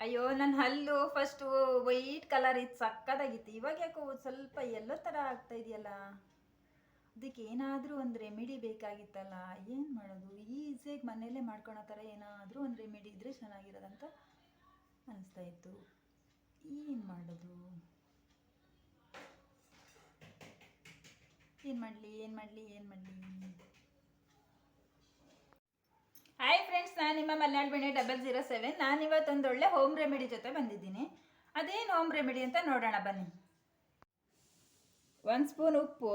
ಅಯ್ಯೋ ನನ್ನ ಹಲ್ಲು ಫಸ್ಟು ವೈಟ್ ಕಲರ್ ಇತ್ತು ಸಕ್ಕದಾಗಿತ್ತು ಇವಾಗ ಯಾಕೋ ಸ್ವಲ್ಪ ಎಲ್ಲೋ ಥರ ಆಗ್ತಾ ಇದೆಯಲ್ಲ? ಅದಕ್ಕೆ ಏನಾದರೂ ಒಂದು ರೆಮಿಡಿ ಬೇಕಾಗಿತ್ತಲ್ಲ? ಏನು ಮಾಡೋದು? ಈಸಿಯಾಗಿ ಮನೆಯಲ್ಲೇ ಮಾಡ್ಕೊಳೋ ಥರ ಏನಾದರೂ ಒಂದು ರೆಮಿಡಿ ಇದ್ದರೆ ಚೆನ್ನಾಗಿರೋದಂತ ಅನಿಸ್ತಾ ಇತ್ತು. ಏನು ಮಾಡೋದು? ಏನು ಮಾಡಲಿ ಏನು ಮಾಡಲಿ ಏನು ಮಾಡಲಿ? ಹಾಯ್ ಫ್ರೆಂಡ್ಸ್ ನಾನು ನಿಮ್ಮ ಮಲೆನಾಡು ಬೆಣ್ಣೆ ಡಬಲ್ ಜೀರೋ ಸೆವೆನ್ ನಾನು ಇವತ್ತೊಂದು ಒಳ್ಳೆ ಹೋಮ್ ರೆಮಿಡಿ ಜೊತೆ ಬಂದಿದ್ದೀನಿ. ಅದೇನು ಹೋಮ್ ರೆಮಿಡಿ ಅಂತ ನೋಡೋಣ, ಬನ್ನಿ. ಒಂದು ಸ್ಪೂನ್ ಉಪ್ಪು.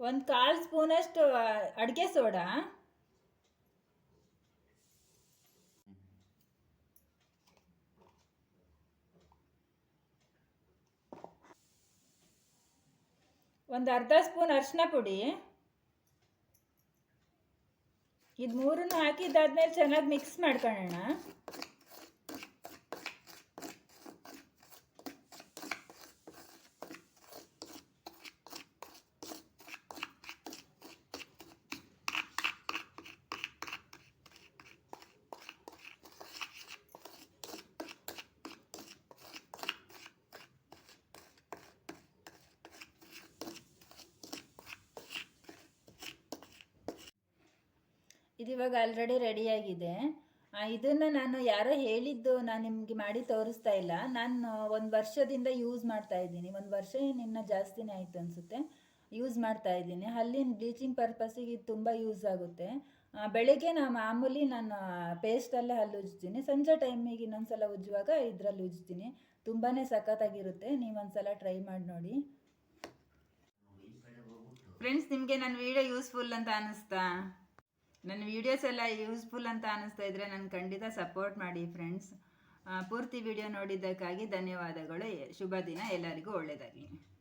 ಒಂದು ಕಾಲು ಸ್ಪೂನಷ್ಟು ಅಡುಗೆ ಸೋಡಾ. ಒಂದು ಅರ್ಧ ಸ್ಪೂನ್ ಅರಿಶಿನ ಪುಡಿ. ಇದು ಮೂರನ್ನು ಹಾಕಿದ್ದಾದ್ಮೇಲೆ ಚೆನ್ನಾಗಿ ಮಿಕ್ಸ್ ಮಾಡ್ಕೊಳ್ಳೋಣ. ಇದು ಇವಾಗ ಆಲ್ರೆಡಿ ರೆಡಿಯಾಗಿದೆ ಇದನ್ನು ನಾನು ಯಾರೋ ಹೇಳಿದ್ದು ನಾನು ನಿಮಗೆ ಮಾಡಿ ತೋರಿಸ್ತಾ ಇಲ್ಲ. ನಾನು ಒಂದು ವರ್ಷದಿಂದ ಯೂಸ್ ಮಾಡ್ತಾ ಇದ್ದೀನಿ. ಒಂದು ವರ್ಷ ನಿನ್ನ ಜಾಸ್ತಿನೇ ಆಯಿತು ಅನಿಸುತ್ತೆ. ಯೂಸ್ ಮಾಡ್ತಾ ಇದ್ದೀನಿ. ಅಲ್ಲಿನ ಬ್ಲೀಚಿಂಗ್ ಪರ್ಪಸ್ಸಿಗೆ ಇದು ತುಂಬ ಯೂಸ್ ಆಗುತ್ತೆ. ಬೆಳಿಗ್ಗೆ ನಾನು ಮಾಮೂಲಿ ನಾನು ಪೇಸ್ಟಲ್ಲೇ ಹಲ್ಲು ಉಜ್ತೀನಿ. ಸಂಜೆ ಟೈಮಿಗೆ ಇನ್ನೊಂದು ಸಲ ಉಜ್ಜುವಾಗ ಇದರಲ್ಲಿ ಉಜ್ತೀನಿ. ತುಂಬಾ ಸಖತ್ತಾಗಿರುತ್ತೆ. ನೀವು ಒಂದ್ಸಲ ಟ್ರೈ ಮಾಡಿ ನೋಡಿ. ಫ್ರೆಂಡ್ಸ್ ನಿಮಗೆ ನನ್ನ ವಿಡಿಯೋ ಯೂಸ್ಫುಲ್ ಅಂತ ಅನ್ನಿಸ್ತಾ ನನ್ನ ವೀಡಿಯೋಸ್ ಎಲ್ಲ ಯೂಸ್ಫುಲ್ ಅಂತ ಅನ್ನಿಸ್ತಾ ಇದ್ರೆ ನಾನು ಖಂಡಿತ ಸಪೋರ್ಟ್ ಮಾಡಿ ಫ್ರೆಂಡ್ಸ್ ಪೂರ್ತಿ ವಿಡಿಯೋ ನೋಡಿದ್ದಕ್ಕಾಗಿ ಧನ್ಯವಾದಗಳು. ಶುಭ ದಿನ. ಎಲ್ಲರಿಗೂ ಒಳ್ಳೆಯದಾಗಲಿ